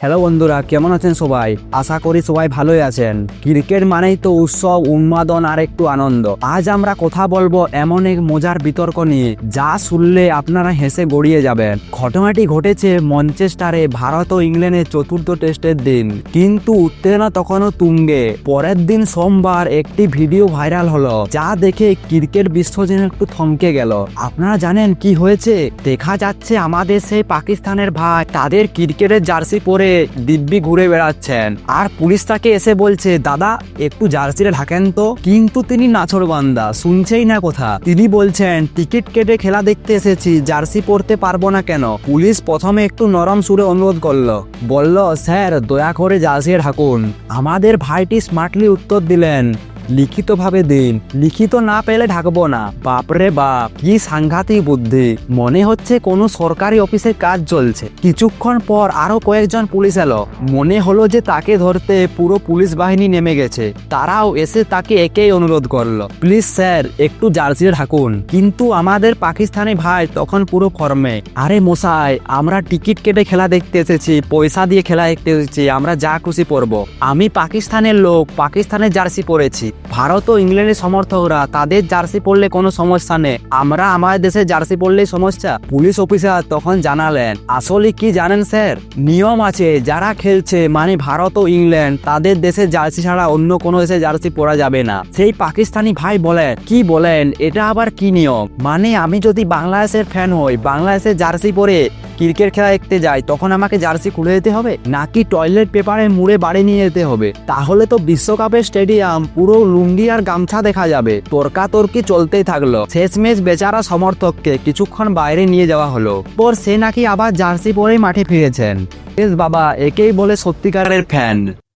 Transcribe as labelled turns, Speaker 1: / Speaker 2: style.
Speaker 1: Hello বন্ধুরা, কেমন আছেন সবাই? আশা করি সবাই ভালোই আছেন। ক্রিকেট মানেই তো উৎসব, উন্মাদন আর একটু আনন্দ। আজ আমরা কথা বলব এমন এক মজার বিতর্ক নিয়ে, যা শুনলে আপনারা হেসে গড়িয়ে যাবেন। ঘটনাটি ঘটেছে মঞ্চেস্টারে ভারত ও ইংল্যান্ডের চতুর্থ টেস্টের দিন। কিন্তু উত্তেজনা তখনও তুঙ্গে। পরের দিন সোমবার একটি ভিডিও ভাইরাল হলো, যা দেখে ক্রিকেট বিশ্ব যেন একটু থমকে গেল। আপনারা জানেন কি হয়েছে? দেখা যাচ্ছে আমাদের সেই পাকিস্তানের ভাই, তাদের ক্রিকেটের জার্সি পরে দিব্যি ঘুরে বেড়াচ্ছেন। আর পুলিশ তাকে এসে বলছে, দাদা, একটু জার্সিটা ঢাকেন তো। কিন্তু তিনি নাছরবান্দা শুনছেই না কথা। তিনি বলছেন, টিকিট কেটে খেলা দেখতে এসেছি, জার্সি পরতে পারব না কেন? পুলিশ প্রথমে একটু নরম সুরে অনুরোধ করল। বলল, স্যার, দয়া করে জার্সি ঢাকুন। আমাদের ভাইটি স্মার্টলি উত্তর দিলেন। লিখিতভাবে দিন। লিখিত না পেলে ঢাকবো না। বাপরে বাপ, কি সাংঘাতিক বুদ্ধি। মনে হচ্ছে কোনো সরকারি অফিসের কাজ চলছে। কিছুক্ষণ পর আরও কয়েকজন পুলিশ এলো। মনে হলো যে তাকে ধরতে পুরো পুলিশ বাহিনী নেমে গেছে। তারাও এসে তাকে একেই অনুরোধ করল। প্লিজ স্যার, একটু জার্সি ঢাকুন। কিন্তু আমাদের পাকিস্তানি ভাই তখন পুরো ফর্মে। আরে মশাই, আমরা টিকিট কেটে খেলা দেখতে এসেছি, পয়সা দিয়ে খেলা দেখতে এসেছি, আমরা যা খুশি পরবো। আমি পাকিস্তানের লোক, পাকিস্তানের জার্সি পরেছি। ভারত ও ইংল্যান্ডের সমর্থকরা তাদের জার্সি পরলে কোনো সমস্যা নেই। আমরা আমাদের দেশে জার্সি পরলেই সমস্যা, পুলিশ অফিসার তখন জানালেন। আসলে কি জানেন স্যার? নিয়ম আছে, যারা খেলছে মানে ভারত ও ইংল্যান্ড, তাদের দেশে জার্সি ছাড়া অন্য কোনো দেশে জার্সি পরা যাবে না। সেই পাকিস্তানি ভাই বলেন, কি বলেন, এটা আবার কি নিয়ম? মানে আমি যদি বাংলাদেশের ফ্যান হই বাংলাদেশের জার্সি পরে ক্রিকেট খেলা দেখতে যাই তখন আমাকে জার্সি খুলে যেতে হবে, নাকি টয়লেট পেপারে মুড়ে বাড়ি নিয়ে যেতে হবে? তাহলে তো বিশ্বকাপের স্টেডিয়াম, পুরো লুঙ্গি আর গামছা দেখা যাবে। তর্কাতর্কি চলতেই থাকল। শেষ ম্যাচ বেচারা সমর্থককে কিছুক্ষণ বাইরে নিয়ে যাওয়া হলো। পর সে নাকি আবার জার্সি পরেই মাঠে ফিরেছেন। বেশ বাবা, একেই বলে সত্যিকারের ফ্যান